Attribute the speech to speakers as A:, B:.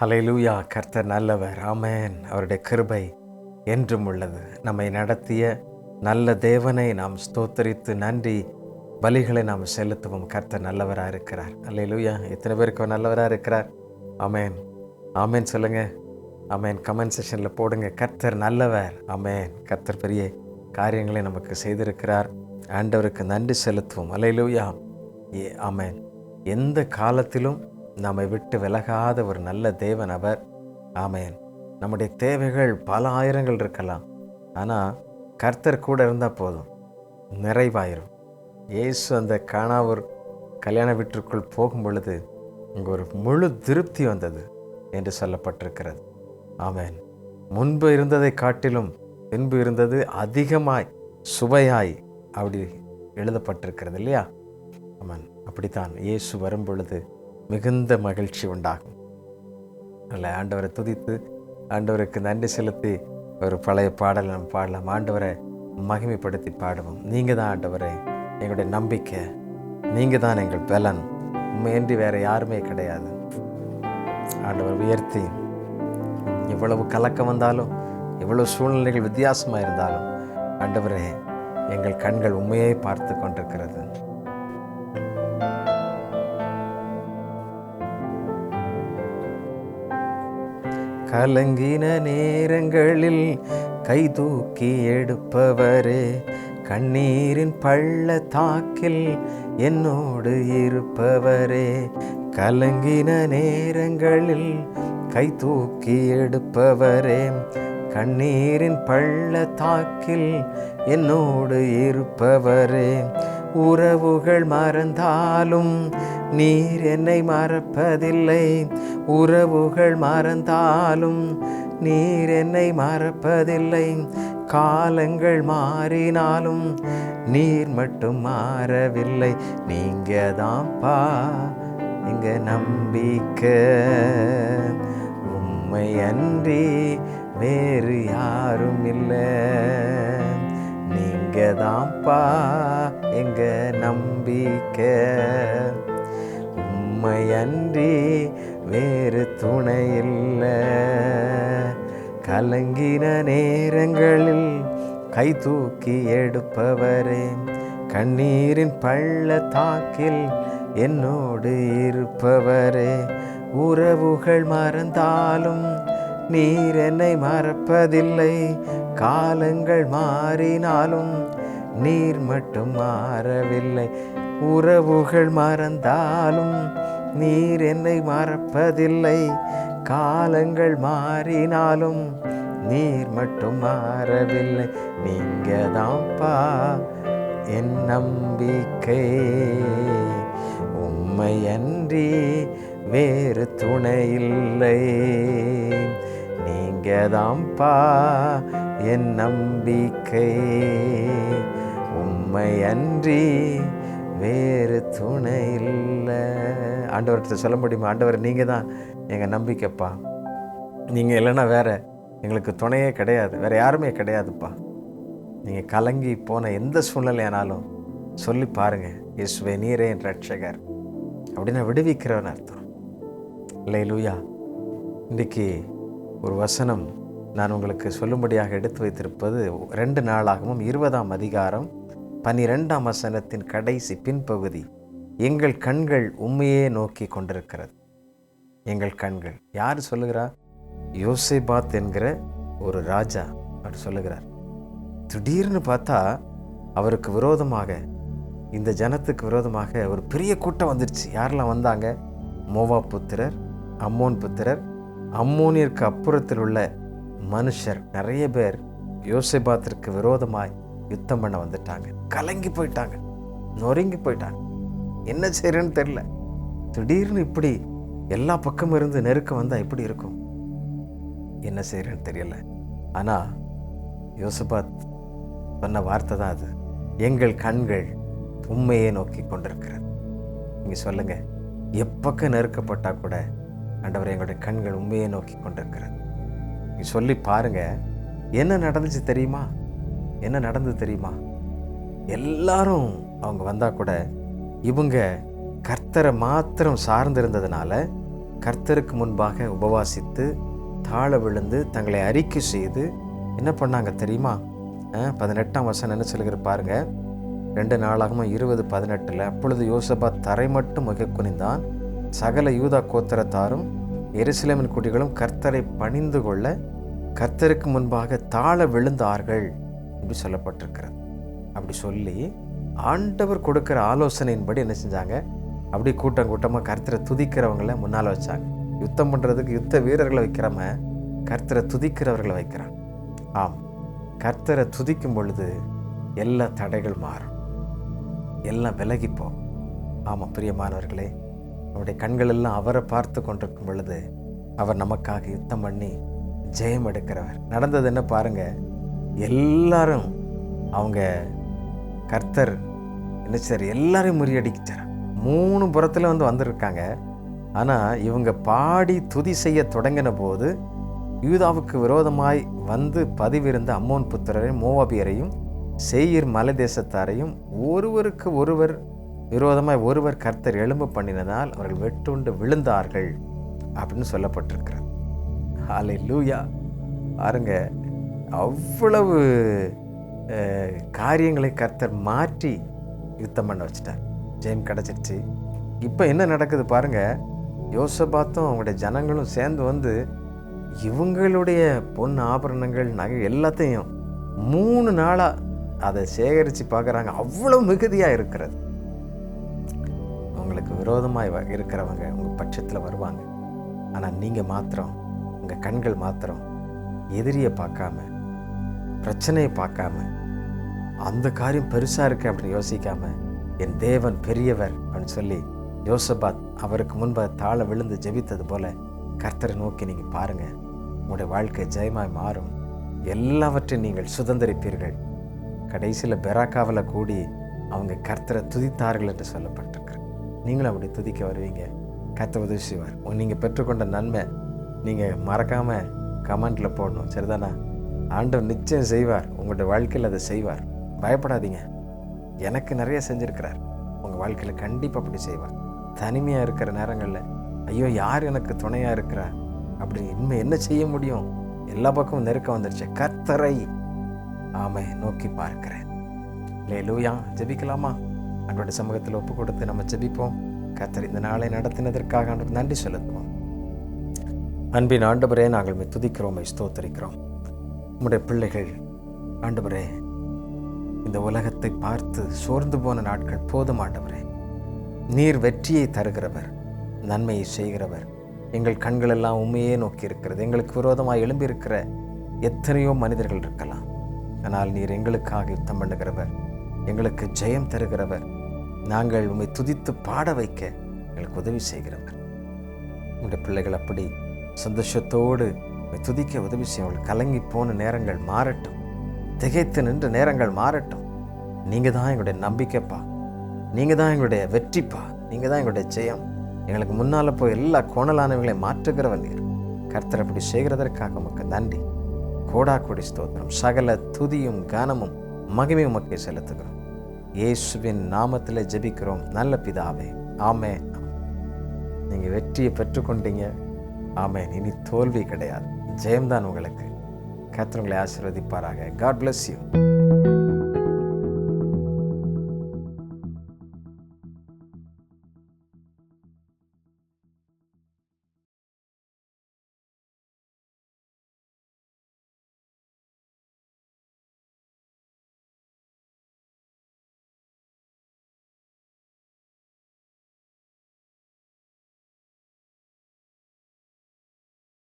A: Hallelujah கர்த்தர் நல்லவர் ஆமேன். அவருடைய கிருபை என்றும் உள்ளது. நம்மை நடத்திய நல்ல தேவனை நாம் ஸ்தோத்தரித்து நன்றி பலிகளை நாம் செலுத்துவோம். கர்த்தர் நல்லவராக இருக்கிறார். ஹலைலூயா எத்தனை பேருக்கு நல்லவராக இருக்கிறார்? ஆமேன். ஆமேன் சொல்லுங்கள் ஆமேன். கமெண்ட் செஷனில் போடுங்க. கர்த்தர் நல்லவர். ஆமேன். கர்த்தர் பெரிய காரியங்களை நமக்கு செய்திருக்கிறார். ஆண்டவருக்கு நன்றி செலுத்துவோம். அலையிலூயா ஏ ஆமேன். எந்த காலத்திலும் நம்மை விட்டு விலகாத ஒரு நல்ல தேவன் அவர். ஆமையன் நம்முடைய தேவைகள் பல ஆயிரங்கள் இருக்கலாம். ஆனால் கர்த்தர் கூட இருந்தால் போதும். நிறைவாயிரும். இயேசு அந்த காணாவூர் கல்யாண வீட்டிற்குள் போகும் பொழுது இங்கே ஒரு முழு திருப்தி வந்தது என்று சொல்லப்பட்டிருக்கிறது. ஆமேன். முன்பு இருந்ததை காட்டிலும் பின்பு இருந்தது அதிகமாய் சுவையாய் அப்படி எழுதப்பட்டிருக்கிறது இல்லையா? ஆமன். அப்படித்தான் இயேசு வரும் பொழுது மிகுந்த மகிழ்ச்சி உண்டாகும். அல்ல ஆண்டவரை துதித்து ஆண்டவருக்கு நன்றி செலுத்தி ஒரு பழைய பாடல் நம்ம பாடலாம். ஆண்டவரை மகிமைப்படுத்தி பாடுவோம். நீங்கள் தான் ஆண்டவரே எங்களுடைய நம்பிக்கை. நீங்கள் தான் எங்கள் பலன். உண்மையின்றி வேறு யாருமே கிடையாது. ஆண்டவர் உயர்த்தி எவ்வளவு கலக்கம் வந்தாலும் எவ்வளவு சூழ்நிலைகள் வித்தியாசமாக இருந்தாலும் ஆண்டவரே எங்கள் கண்கள் உண்மையை பார்த்து கொண்டிருக்கிறது. கலங்கின நேரங்களில் கை தூக்கி எடுப்பவரே கண்ணீரின் பள்ளத்தாக்கில் என்னோடு இருப்பவரே. கலங்கின நேரங்களில் கை தூக்கி எடுப்பவரே கண்ணீரின் பள்ளத்தாக்கில் என்னோடு இருப்பவரே. உறவுகள் மறந்தாலும் நீர் என்னை மறப்பதில்லை. உறவுகள் மறந்தாலும் நீர் என்னை மறப்பதில்லை. காலங்கள் மாறினாலும் நீர் மட்டும் மாறவில்லை. நீங்கள் தான்ப்பா எங்கள் நம்பிக்கை. உண்மை அன்றி வேறு யாரும் இல்லை. நீங்கள் தான்ப்பா எங்கள் நம்பிக்கை. உண்மை அன்றி வேறு துணையில்லை. கலங்கின நேரங்களில் கை தூக்கி எடுப்பவரே கண்ணீரின் பள்ளத்தாக்கில் என்னோடு இருப்பவரே. உறவுகள் மறந்தாலும் நீர் என்னை மறப்பதில்லை. காலங்கள் மாறினாலும் நீர் மட்டும் மாறவில்லை. உறவுகள் மறந்தாலும் நீர் என்னை மறப்பதில்லை. காலங்கள் மாறினாலும் நீர் மட்டும் மாறவில்லை. நீங்க தான்ப்பா என் நம்பிக்கை. உம்மை அன்றி வேறு துணை இல்லை. நீங்க தான்ப்பா என் நம்பிக்கை. உம்மை அன்றி வேறு துணை இல்லை. ஆண்டவர்கிட்ட சொல்ல முடியுமா? ஆண்டவர் நீங்கள் தான் எங்கள் நம்பிக்கைப்பா. நீங்கள் இல்லைன்னா வேற எங்களுக்கு துணையே கிடையாது வேறு யாருமே கிடையாதுப்பா. நீங்கள் கலங்கி போன எந்த சூழ்நிலையானாலும் சொல்லி பாருங்கள் இயேசுவே நீரே என் ரட்சகர் அப்படின்னு விடுவிக்கிறவன் அர்த்தம். இல்லை லூயா இன்றைக்கி ஒரு வசனம் நான் உங்களுக்கு சொல்லும்படியாக எடுத்து வைத்திருப்பது ரெண்டு நாளாகவும் இருபதாம் அதிகாரம் பன்னிரெண்டாம் வசனத்தின் கடைசி பின்பகுதி எங்கள் கண்கள் உண்மையே நோக்கி கொண்டிருக்கிறது. எங்கள் கண்கள். யார் சொல்லுகிறா? யோசேபாத் என்கிற ஒரு ராஜா அப்படி சொல்லுகிறார். திடீர்னு பார்த்தா அவருக்கு விரோதமாக இந்த ஜனத்துக்கு விரோதமாக ஒரு பெரிய கூட்டம் வந்துடுச்சு யாரெல்லாம் வந்தாங்க? மோவா புத்திரர் அம்மோன் புத்திரர். அம்மோனியருக்கு அப்புறத்தில் உள்ள மனுஷர். நிறைய பேர் யோசேபாத்திற்கு விரோதமாய் யுத்தம் பண்ண வந்துட்டாங்க. கலங்கி போயிட்டாங்க. நொறுங்கி போயிட்டாங்க. என்ன செய்யறேன்னு தெரில திடீர்னு இப்படி எல்லா பக்கமும் இருந்து நெருக்கம் வந்தால் எப்படி இருக்கும்? என்ன செய்யறேன்னு தெரியல. ஆனால் யோசபாத் சொன்ன வார்த்தை தான் அது. எங்கள் கண்கள் உண்மையே நோக்கி கொண்டிருக்கிறது. நீங்கள் சொல்லுங்க. எப்பக்கம் நெருக்கப்பட்டால் கூட ஆண்டவர் எங்களுடைய கண்கள் உண்மையை நோக்கி கொண்டிருக்கிறது. நீ சொல்லி பாருங்க. என்ன நடந்துச்சு தெரியுமா? என்ன நடந்தது தெரியுமா? எல்லாரும் அவங்க வந்தால் கூட இவங்க கர்த்தரை மாத்திரம் சார்ந்திருந்ததுனால கர்த்தருக்கு முன்பாக உபவாசித்து தாழ விழுந்து தங்களை அறிக்கை செய்து என்ன பண்ணாங்க தெரியுமா? பதினெட்டாம் வருஷம் என்ன சொல்லுகிற பாருங்க. ரெண்டு நாளாகவும் இருபது பதினெட்டில் அப்பொழுது யோசபா தரை மட்டும் மிக குனிந்தான் சகல யூதா கோத்திரத்தாரும் எருசலேமின் குடிகளும் கர்த்தரை பணிந்து கொள்ள கர்த்தருக்கு முன்பாக தாழ விழுந்தார்கள். இப்படி சொல்லப்பட்டிருக்கிறது. அப்படி சொல்லி ஆண்டவர் கொடுக்குற ஆலோசனையின்படி என்ன செஞ்சாங்க? அப்படி கூட்டம் கூட்டமாக கர்த்தரை துதிக்கிறவங்கள முன்னால் வச்சாங்க. யுத்தம் பண்ணுறதுக்கு யுத்த வீரர்களை வைக்கிறம கர்த்தரை துதிக்கிறவர்களை வைக்கிறான். ஆம். கர்த்தரை துதிக்கும் பொழுது எல்லா தடைகள் மாறும். எல்லாம் விலகிப்போம் ஆமாம் பிரியமானவர்களே அவருடைய கண்கள் எல்லாம் அவரை பார்த்து கொண்டிருக்கும் பொழுது அவர் நமக்காக யுத்தம் பண்ணி ஜெயம் எடுக்கிறவர். நடந்தது என்ன பாருங்க? எல்லாரும் அவங்க கர்த்தர் என்ன சார் எல்லாரையும் முறியடிச்சார்? மூணு புறத்தில் வந்து வந்திருக்காங்க. ஆனால் இவங்க பாடி துதி செய்ய தொடங்கின போது யூதாவுக்கு விரோதமாய் வந்து பதிவிருந்த அம்மோன் புத்திரரையும் மோவாபியரையும் செய்யிர் மலை தேசத்தாரையும் ஒருவருக்கு ஒருவர் விரோதமாய் ஒருவர் கர்த்தர் எலும்பு பண்ணினதால் அவர்கள் வெட்டுண்டு விழுந்தார்கள் அப்படின்னு சொல்லப்பட்டிருக்கிறார் ஹாலை லூயா பாருங்க அவ்வளவு காரியங்களை கர்த்தர் மாற்றி யுத்தம் பண்ண வச்சிட்டார். ஜெயம் கிடச்சிருச்சு. இப்போ என்ன நடக்குது பாருங்கள் யோசபாத்தும் அவங்களுடைய ஜனங்களும் சேர்ந்து வந்து இவங்களுடைய பொன் ஆபரணங்கள் நகை எல்லாத்தையும் மூணு நாளாக அதை சேகரித்து பார்க்குறாங்க. அவ்வளோ மிகுதியாக இருக்கிறது. உங்களுக்கு விரோதமாக இருக்கிறவங்க உங்கள் பட்சத்தில் வருவாங்க. ஆனால் நீங்கள் மாத்திரம் உங்கள் கண்கள் மாத்திரம் எதிரியை பார்க்காம பிரச்சனையை பார்க்காம அந்த காரியம் பெருசாக இருக்கு அப்படின்னு யோசிக்காம என் தேவன் பெரியவர் அப்படின்னு சொல்லி யோசபாத் அவருக்கு முன்பாக தாழ விழுந்து ஜெபித்தது போல கர்த்தரை நோக்கி நீங்கள் பாருங்க. உங்களுடைய வாழ்க்கை ஜெயமாய் மாறும். எல்லாவற்றையும் நீங்கள் சுதந்திரிப்பீர்கள். கடைசியில் பெராக்காவில் கூடி அவங்க கர்த்தரை துதித்தார்கள் என்று சொல்லப்பட்டிருக்கு. நீங்களும் அப்படி துதிக்க வருவீங்க. கர்த்தர் உதவி செய்வார். நீங்கள் பெற்றுக்கொண்ட நன்மை நீங்கள் மறக்காமல் கமெண்ட்டில் போடணும். சரிதானா? ஆண்டவர் நிச்சயம் செய்வார். உங்களுடைய வாழ்க்கையில் அதை செய்வார். பயப்படாதீங்க. எனக்கு நிறைய செஞ்சுருக்கிறார். உங்கள் வாழ்க்கையில் கண்டிப்பாக அப்படி செய்வார். தனிமையாக இருக்கிற நேரங்களில் ஐயோ யார் எனக்கு துணையாக இருக்கிறா? அப்படி இனிமேல் என்ன செய்ய முடியும்? எல்லா பக்கமும் நெருக்கம் வந்துருச்சு. கத்தரை ஆமை நோக்கி பார்க்கிறேன். லே லூயா ஜெபிக்கலாமா? அன்றோட சமூகத்தில் ஒப்பு கொடுத்து நம்ம ஜெபிப்போம். கர்த்தர் இந்த நாளை நடத்தினதற்காக ஆண்டவருக்கு நன்றி செலுத்துவோம். அன்பின் ஆண்டவரே நாங்கள் துதிக்கிறோம் ஸ்தோத்தரிக்கிறோம். உம்முடைய பிள்ளைகள். ஆண்டவரே இந்த உலகத்தை பார்த்து சோர்ந்து போன நாட்கள் போதும் ஆண்டவரே. நீர் வெற்றியை தருகிறவர் நன்மையை செய்கிறவர். எங்கள் கண்கள் எல்லாம் உண்மையே நோக்கி இருக்கிறது. எங்களுக்கு விரோதமாக எழும்பியிருக்கிற எத்தனையோ மனிதர்கள் இருக்கலாம். ஆனால் நீர் எங்களுக்காக யுத்தம் பண்ணுகிறவர் எங்களுக்கு ஜெயம் தருகிறவர். நாங்கள் உம்மை துதித்து பாட வைக்க எங்களுக்கு உதவி செய்கிறவர். உங்களுடைய பிள்ளைகள் அப்படி சந்தோஷத்தோடு துதிக்க உதவி செய்யும் கலங்கி போன நேரங்கள் மாறட்டும். திகைத்து நின்ற நேரங்கள் மாறட்டும். நீங்கள் தான் எங்களுடைய நம்பிக்கைப்பா. நீங்கள் தான் எங்களுடைய வெற்றிப்பா. நீங்கள் தான் எங்களுடைய ஜெயம். எங்களுக்கு முன்னால் போய் எல்லா கோணலானவங்களை மாற்றுகிறவர் நீர். கர்த்தர் அப்படி செய்கிறதற்காக உமக்கு நன்றி. கோடா கோடி ஸ்தோத்திரம். சகல துதியும் கானமும் மகிமையும் உமக்கே செலுத்துகிறோம். இயேசுவின் நாமத்தில் ஜெபிக்கிறோம். நல்ல பிதாவே. ஆமே நீங்கள் வெற்றியை பெற்றுக்கொண்டீங்க. ஆமென். இனி தோல்வி கிடையாது. ஜெயம்தான் உங்களுக்கு. கத்திரங்களை ஆசீர்வதிப்பாராக. God bless you